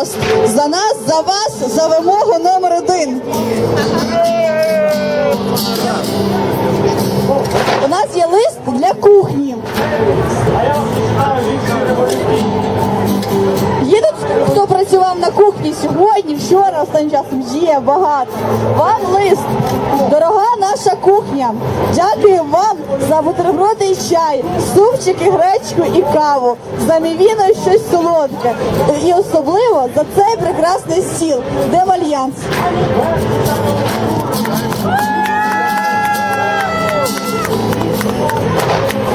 За нас, за вас, за вимогу номер один. У нас є лист для кухні. Працював на кухні сьогодні, вчора, останнім часом є багато. Вам лист. Дорога наша кухня. Дякую вам за бутерброди і чай, супчики, гречку і каву, за мівіно і щось солодке. І особливо за цей прекрасний стіл. де Демальянс.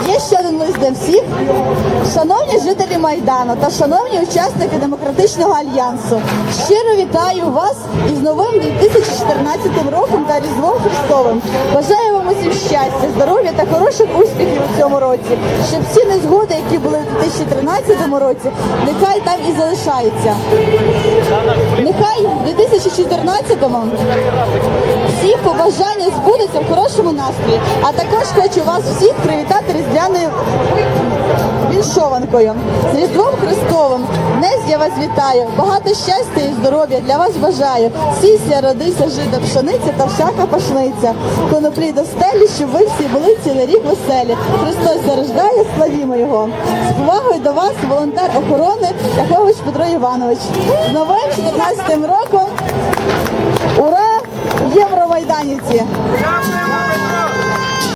Є ще один лист для всіх. Шановні жителі Майдану та шановні учасники Демократичного альянсу, щиро вітаю вас із новим 2014 роком та Різдвом Христовим. Бажаю вам усім щастя, здоров'я та хороших успіхів у цьому році, щоб всі незгоди, які були у 2013 році, нехай там і залишаються. Нехай в 2014-му всі побажання збудуться в хорошому настрої. А також хочу вас всіх привітати різдвяною віншованкою. З Різдвом Христовим. Я вас вітаю. Багато щастя і здоров'я для вас бажаю. Сійся, родися, жида, пшениця та всяка пашниця. Коноплі до стелі, щоб ви всі були цілий рік веселі. Христос зарождає, славімо його. З повагою до вас, волонтер охорони Якович Петро Іванович. З новим 14 роком. Ура! Євромайданівці!